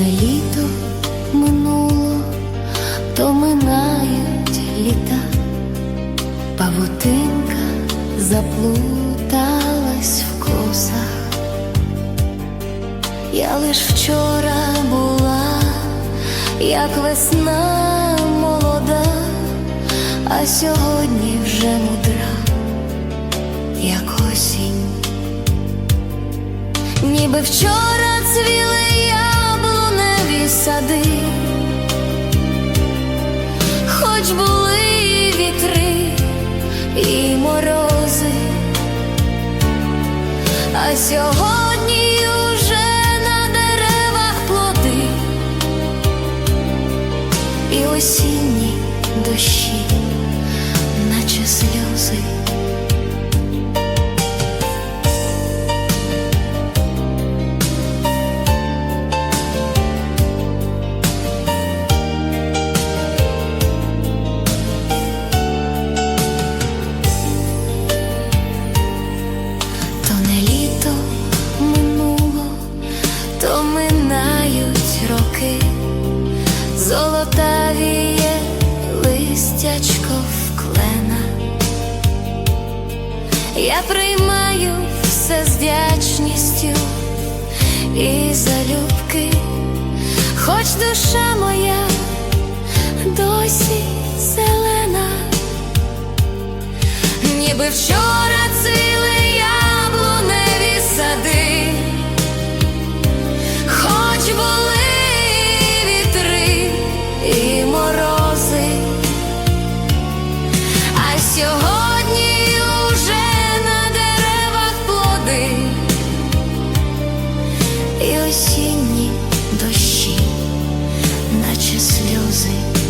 не літо минуло, то минають літа, павутинка заплуталась в косах. Я лиш вчора була, як весна молода, а сьогодні вже мудра, як осінь. Ніби вчора цвіли сади, хоч були і вітри і морози, а сьогодні уже на деревах плоди. І осінні дощі, наче сльози. То минають роки, золотавіє листячко вклена. Я приймаю все з вдячністю і залюбки, хоч душа моя досі зелена. Ніби вчора сльози.